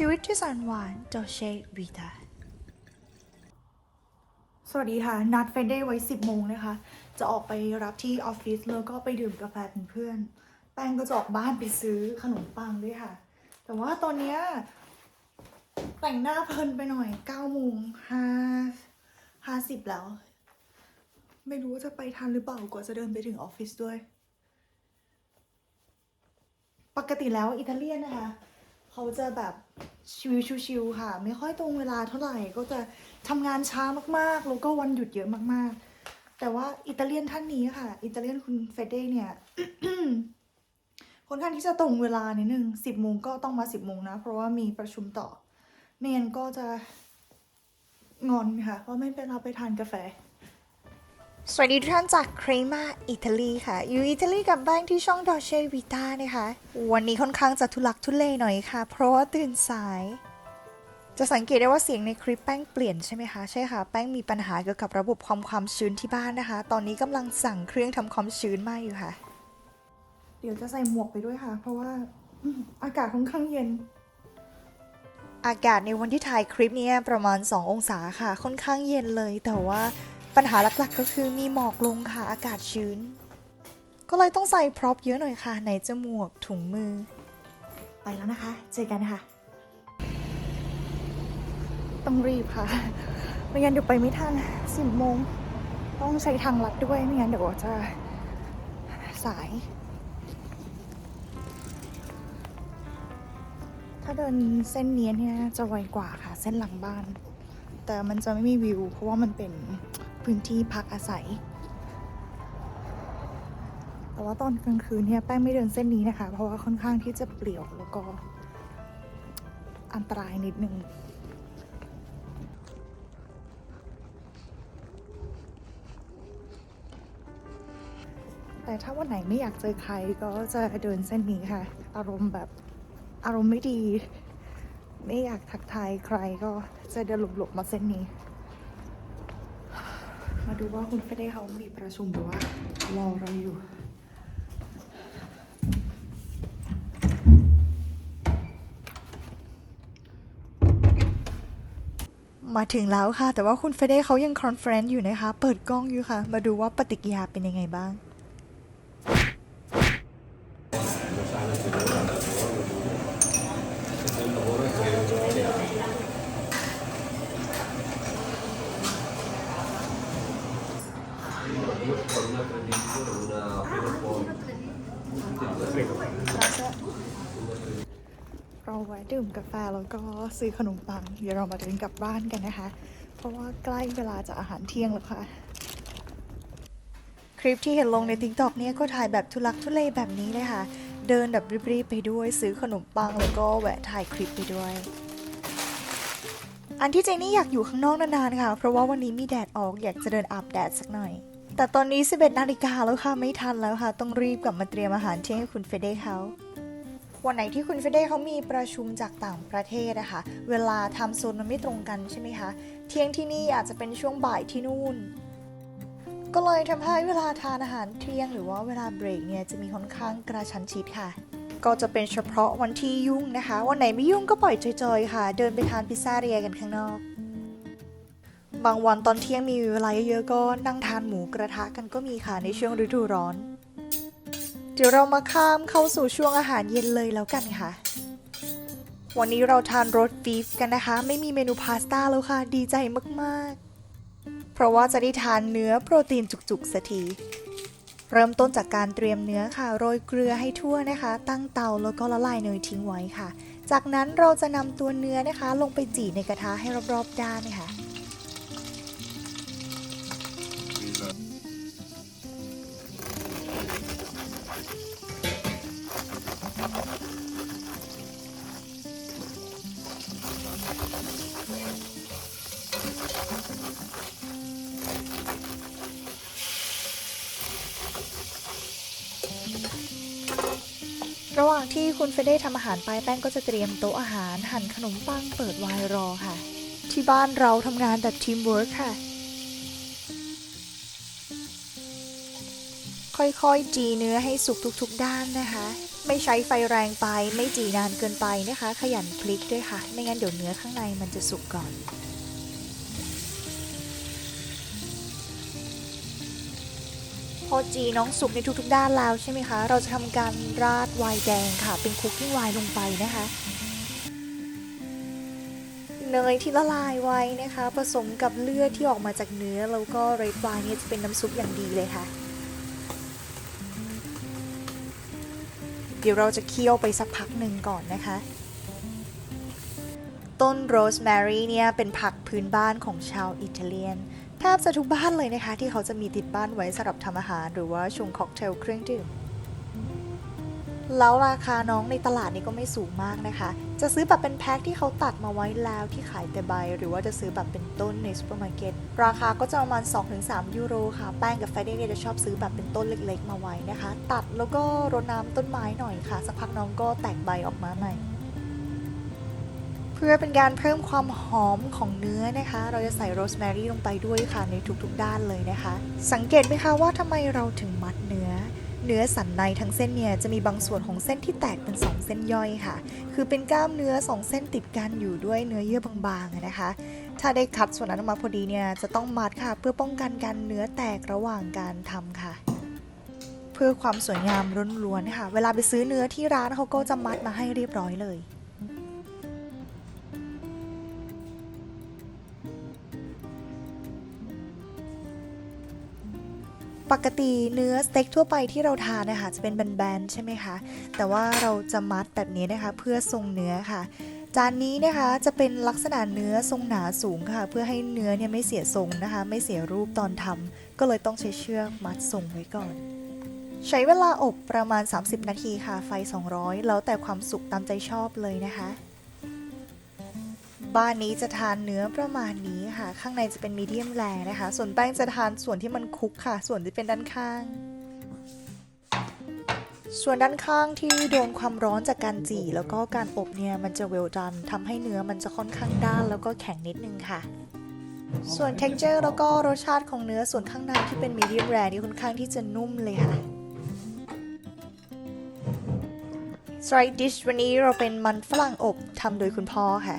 ชีวิตที่แสนหวานโดเชวีตาสวัสดีค่ะ นัดเฟนเดย์ไว้ 10 โมงนะคะ จะออกไปรับที่ออฟฟิศแล้วก็ไปดื่มกาแฟเป็นเพื่อน แป้งก็จะออกบ้านไปซื้อขนมปังด้วยค่ะ แต่ว่าตอนเนี้ยแต่งหน้าเพลินไปหน่อย9โมง5 50 แล้ว ไม่รู้ว่าจะไปทันหรือเปล่ากว่าจะเดินไปถึงออฟฟิศด้วย ปกติแล้วอิตาเลียนนะคะ เขาจะแบบชิวๆค่ะ ไม่ค่อยตรงเวลาเท่าไหร่ก็จะทำงานช้ามากๆ แล้วก็วันหยุดเยอะมากๆ แต่ว่าอิตาเลียนท่านนี้ค่ะ อิตาเลียนคุณเฟเดเนี่ยค่อนข้างที่จะตรงเวลานิดนึงสิบโมงก็ต้องมาสิบโมงนะ เพราะว่ามีประชุมต่อไม่งั้นก็จะงอนค่ะว่าไม่เป็นเราไปทานกาแฟ สวัสดีทุกท่านจากครมาอิตาลีค่ะ อยู่อิตาลีกับแบงค์ที่ช่องดอเชวิตานะคะ วันนี้ค่อนข้างจะทุลักทุเลหน่อยค่ะ เพราะว่าตื่นสาย จะสังเกตได้ว่าเสียงในคลิปแป้งเปลี่ยนใช่ไหมคะ ใช่ค่ะ แป้งมีปัญหาเกี่ยวกับระบบความความชื้นที่บ้านนะคะ ตอนนี้กำลังสั่งเครื่องทำความชื้นมาอยู่ค่ะ เดี๋ยวจะใส่หมวกไปด้วยค่ะ เพราะว่าอืมอากาศค่อนข้างเย็น อากาศในวันที่ถ่ายคลิปเนี้ประมาณ 2 องศาค่ะ ค่อนข้างเย็นเลยแต่ว่า ปัญหาหลักๆก็คือมีหมอกลงค่ะอากาศชื้น ก็เลยต้องใส่พร็อพเยอะหน่อยค่ะ ไหนจะหมวกถุงมือ ไปแล้วนะคะ เจอกันค่ะ ต้องรีบค่ะ ไม่งั้นเดี๋ยวไปไม่ทันสิบโมง ต้องใช้ทางลัดด้วยไม่งั้นเดี๋ยวจะสาย ถ้าเดินเส้นเนี้ยเนี่ยจะไวกว่าค่ะ เส้นหลังบ้าน แต่มันจะไม่มีวิว เพราะว่ามันเป็น พื้นที่พักอาศัย แต่ว่าตอนกลางคืนเนี่ยแป้งไม่เดินเส้นนี้นะคะ เพราะว่าค่อนข้างที่จะเปลี่ยวแล้วก็อันตรายนิดนึงแต่ถ้าวันไหนไม่อยากเจอใครก็จะเดินเส้นนี้ค่ะ อารมณ์แบบอารมณ์ไม่ดี ไม่อยากทักทายใครก็จะเดินหลบๆมาเส้นนี้ มาดูว่าคุณเฟเด้เขามีประชุมหรือว่ารอเราอยู่มาถึงแล้วค่ะ แต่ว่าคุณเฟเด้เขายังคอนเฟรนซ์อยู่นะคะ เปิดกล้องอยู่ค่ะ มาดูว่าปฏิกิริยาเป็นยังไงบ้าง เราแวะดื่มกาแฟแล้วก็ซื้อขนมปัง เดี๋ยวเรามาเดินกลับบ้านกันนะคะ เพราะว่าใกล้เวลาจะอาหารเที่ยงแล้วค่ะ คลิปที่เห็นลงใน TikTok เนี่ยก็ถ่ายแบบทุลักทุเลแบบนี้เลยค่ะ เดินแบบรีบๆไปด้วยซื้อขนมปังแล้วก็แวะถ่ายคลิปไปด้วยอันที่เจนี่อยากอยู่ข้างนอกนานๆค่ะ เพราะว่าวันนี้มีแดดออกอยากจะเดินอาบแดดสักหน่อย แต่ตอนนี้ 11นาฬิกาแล้วค่ะ ไม่ทันแล้วค่ะ ต้องรีบกลับมาเตรียมอาหารเที่ยงให้คุณเฟเดเขา วันไหนที่คุณเฟเด้เขามีประชุมจากต่างประเทศนะคะเวลาทำโซนมันไม่ตรงกันใช่ไหมคะ เที่ยงที่นี่อาจจะเป็นช่วงบ่ายที่นู่น ก็เลยทำให้เวลาทานอาหารเที่ยงหรือว่าเวลาเบรกเนี่ยจะมีค่อนข้างกระชั้นชิดค่ะก็จะเป็นเฉพาะวันที่ยุ่งนะคะ วันไหนไม่ยุ่งก็ปล่อยจอยๆค่ะ เดินไปทานพิซซ่าเรียกันข้างนอก บางวันตอนเที่ยงมีเวลาเยอะๆก็นั่งทานหมูกระทะกันก็มีค่ะในช่วงฤดูร้อน เดี๋ยวเรามาข้ามเข้าสู่ช่วงอาหารเย็นเลยแล้วกันค่ะ วันนี้เราทานรสบีฟกันนะคะ ไม่มีเมนูพาสต้าแล้วค่ะ ดีใจมากๆ เพราะว่าจะได้ทานเนื้อโปรตีนจุกๆสักทีเริ่มต้นจากการเตรียมเนื้อค่ะ โรยเกลือให้ทั่วนะคะ ตั้งเตาแล้วก็ละลายเนยทิ้งไว้ค่ะ จากนั้นเราจะนำตัวเนื้อนะคะ ลงไปจี่ในกระทะให้รอบๆด้านค่ะ ระหว่างที่คุณเฟเด้ทำอาหารไปแป้งก็จะเตรียมโต๊ะอาหารหั่นขนมปังเปิดไวน์รอค่ะ ที่บ้านเราทำงานแบบทีมเวิร์คค่ะ ค่อยๆจีเนื้อให้สุกทุกๆด้านนะคะ ไม่ใช้ไฟแรงไปไม่จีนานเกินไปนะคะ ขยันพลิกด้วยค่ะ ไม่งั้นเดี๋ยวเนื้อข้างในมันจะสุกก่อนพอจีน้องสุกในทุกๆ ด้านแล้วใช่ไหมคะ เราจะทำการราดไวน์แดงค่ะ เป็นคุกกิ้งไวน์ลงไปนะคะ เนยที่ละลายไว้นะคะ ผสมกับเลือดที่ออกมาจากเนื้อ แล้วก็เรดไวน์เนี่ยจะเป็นน้ำซุปอย่างดีเลยค่ะ ดี๋ยวเราจะเคี่ยวไปสักพักหนึ่งก่อนนะคะ ต้นโรสแมรี่เนี่ยเป็นผักพื้นบ้านของชาวอิตาเลียนแทบจะทุกบ้านเลยนะคะ ที่เขาจะมีติดบ้านไว้สำหรับทำอาหาร หรือว่าชงค็อกเทลเครื่องดื่ม แล้วราคาน้องในตลาดนี่ก็ไม่สูงมากนะคะ จะซื้อแบบเป็นแพ็คที่เขาตัดมาไว้แล้วที่ขายแต่ใบ หรือว่าจะซื้อแบบเป็นต้นในซูเปอร์มาร์เก็ตราคาก็จะประมาณ 2-3 ยูโรค่ะ แป้งกับไฟเดย์เนี่ยจะชอบซื้อแบบเป็นต้นเล็กๆ มาไว้นะคะ ตัดแล้วก็รดน้ำต้นไม้หน่อยค่ะ สักพักน้องก็แตกใบออกมาใหม่เพื่อเป็นการเพิ่มความหอมของเนื้อนะคะ เราจะใส่โรสแมรี่ลงไปด้วยค่ะในทุกๆด้านเลยนะคะ สังเกตไหมคะว่าทำไมเราถึงมัดเนื้อ เนื้อสันในทั้งเส้นเนี่ยจะมีบางส่วนของเส้นที่แตกเป็น 2 เส้นย่อยค่ะ คือเป็นกล้ามเนื้อ 2 เส้นติดกันอยู่ด้วยเนื้อเยื่อบางๆนะคะ ถ้าได้คัดส่วนนั้นออกมาพอดีเนี่ยจะต้องมัดค่ะ เพื่อป้องกันการเนื้อแตกระหว่างการทำค่ะ เพื่อความสวยงามล้วนๆค่ะ เวลาไปซื้อเนื้อที่ร้านเขาก็จะมัดมาให้เรียบร้อยเลย กติเนื้อสเต็กทั่วไปที่เราทานนะคะจะเป็นแบนๆใช่ไหมคะ แต่ว่าเราจะมัดแบบนี้นะคะเพื่อทรงเนื้อค่ะ จานนี้นะคะจะเป็นลักษณะเนื้อทรงหนาสูงค่ะ เพื่อให้เนื้อเนี่ยไม่เสียทรงนะคะ ไม่เสียรูปตอนทำก็เลยต้องใช้เชือกมัดทรงไว้ก่อน ใช้เวลาอบประมาณ 30 นาทีค่ะ ไฟ 200 แล้วแต่ความสุกตามใจชอบเลยนะคะ บ้านนี้จะทานเนื้อประมาณนี้ค่ะ ข้างในจะเป็นมีเดียมแรนะคะ ส่วนแป้งจะทานส่วนที่มันคุกค่ะ ส่วนที่เป็นด้านข้าง ส่วนด้านข้างที่โดนความร้อนจากการจี่ แล้วก็การอบเนี่ยมันจะเวลดันทำให้เนื้อมันจะค่อนข้างด้านแล้วก็แข็งนิดนึงค่ะส่วน texture แล้วก็รสชาติของเนื้อส่วนข้างในที่เป็นมีเดียมแรนี่ค่อนข้างที่จะนุ่มเลยค่ะ Side dish วันนี้เราเป็นมันฝรั่งอบทำโดยคุณพ่อค่ะ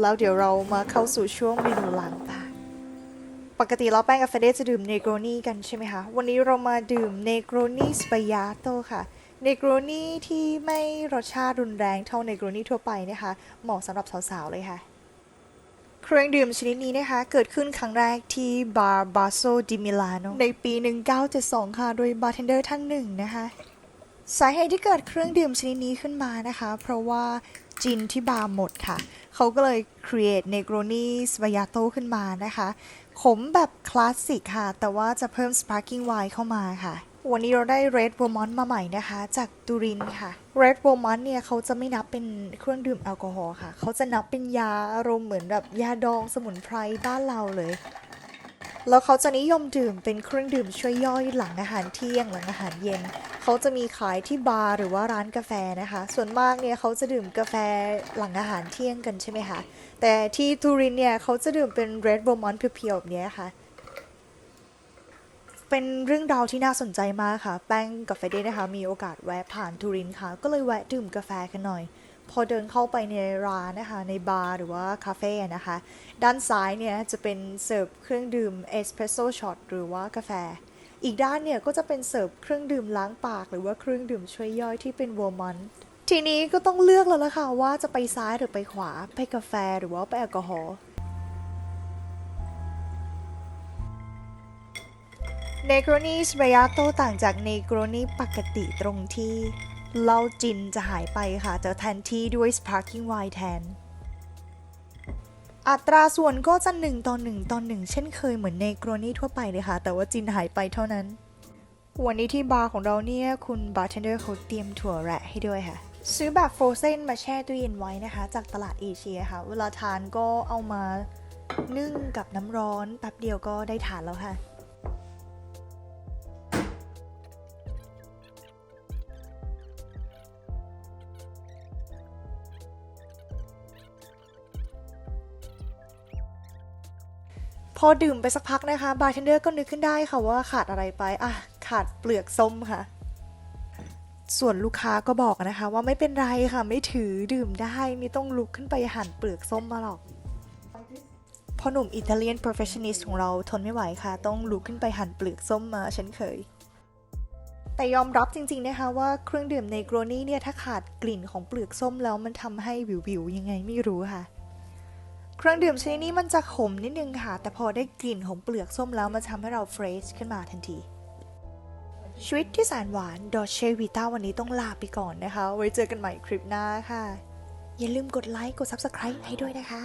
แล้วเดี๋ยวเรามาเข้าสู่ช่วงเมนูล้างปากปกติเราแป้งกับเฟเดจะดื่มเนโกรนีกันใช่ไหมคะ วันนี้เรามาดื่มเนโกรนีสปายาโตค่ะเนโกรนีที่ไม่รสชาติรุนแรงเท่าเนโกรนีทั่วไปนะคะ เหมาะสำหรับสาวๆเลยค่ะ เครื่องดื่มชนิดนี้นะคะ เกิดขึ้นครั้งแรกที่บาร์บาโซดิมิลานในปี 1972 ค่ะ โดยบาร์เทนเดอร์ท่านหนึ่งนะคะ สาเหตุที่เกิดเครื่องดื่มชนิดนี้ขึ้นมานะคะ เพราะว่าจินที่บาร์หมดค่ะ เขาก็เลย create Negroni s v a y a t o ขึ้นมานะคะ ขมแบบคลาสสิกค่ะ แต่ว่าจะเพิ่ม sparkling wine เข้ามาค่ะ วันนี้เราได้ Red Vermont มาใหม่นะคะ จากตูรินค่ะ Red Vermont เนี่ยเขาจะไม่นับเป็นเครื่องดื่มแอลกอฮอล์ค่ะ เขาจะนับเป็นยาอารมณ์เหมือนแบบยาดองสมุนไพรบ้านเราเลยแล้วเขาจะนิยมดื่มเป็นเครื่องดื่มช่วยย่อยหลังอาหารเที่ยงหลังอาหารเย็น เขาจะมีขายที่บาร์หรือว่าร้านกาแฟนะคะ ส่วนมากเนี่ยเขาจะดื่มกาแฟหลังอาหารเที่ยงกันใช่ไหมคะ แต่ที่ทูรินเนี่ยเขาจะดื่มเป็น Red Vermont เพียวๆแบบนี้ค่ะ เป็นเรื่องราวที่น่าสนใจมากค่ะ แป้งกับเฟเดนะคะ มีโอกาสแวะผ่านทูรินค่ะ ก็เลยแวะดื่มกาแฟกันหน่อยพอเดินเข้าไปในร้านนะคะ ในบาร์หรือว่าคาเฟ่นะคะ ด้านซ้ายเนี่ยจะเป็นเสิร์ฟเครื่องดื่มเอสเพรสโซช็อตหรือว่ากาแฟ อีกด้านเนี่ยก็จะเป็นเสิร์ฟเครื่องดื่มล้างปาก หรือว่าเครื่องดื่มช่วยย่อยที่เป็นวอร์มอนทีนี้ก็ต้องเลือกแล้วล่ะค่ะว่าจะไปซ้ายหรือไปขวา ไปกาแฟหรือว่าไปแอลกอฮอล์เนโกรนีสเบยาโตต่างจากเนโกรนีปกติตรงที่เหล้าจินจะหายไปค่ะ จะแทนที่ด้วย sparkling wine แทน อัตราส่วนก็จะ 1 ต่อ 1 ต่อ 1 เช่นเคยเหมือนเนโกรนีทั่วไปเลยค่ะ แต่ว่าจินหายไปเท่านั้น วันนี้ที่บาร์ของเราเนี่ย คุณบาร์เทนเดอร์เขาเตรียมถั่วแระให้ด้วยค่ะ ซื้อแบบโฟรเซนมาแช่ตู้เย็นไว้นะคะ จากตลาดเอเชียค่ะ เวลาทานก็เอามานึ่งกับน้ำร้อนแป๊บเดียวก็ได้ทานแล้วค่ะ พอดื่มไปสักพักนะคะบาร์เทนเดอร์ก็นึกขึ้นได้ค่ะว่าขาดอะไรไปอะขาดเปลือกส้มค่ะ ส่วนลูกค้าก็บอกนะคะว่าไม่เป็นไรค่ะไม่ถือดื่มได้ไม่ต้องลุกขึ้นไปหั่นเปลือกส้มมาหรอกพอหนุ่มอิตาเลียน perfectionist ของเราทนไม่ไหวค่ะ ต้องลุกขึ้นไปหั่นเปลือกส้มมาเช่นเคย แต่ยอมรับจริงๆนะคะว่าเครื่องดื่มในโกรนี่เนี่ยถ้าขาดกลิ่นของเปลือกส้มแล้วมันทำให้วิวๆยังไงไม่รู้ค่ะ เครื่องดื่มชนิดนี้มันจะขมนิดนึงค่ะ แต่พอได้กลิ่นของเปลือกส้มแล้วมันทำให้เราเฟรชขึ้นมาทันทีชีวิตที่แสนหวานดอเชวิต้าวันนี้ต้องลาไปก่อนนะคะ ไว้เจอกันใหม่คลิปหน้าค่ะ อย่าลืมกดไลค์กด Subscribe ให้ด้วยนะคะ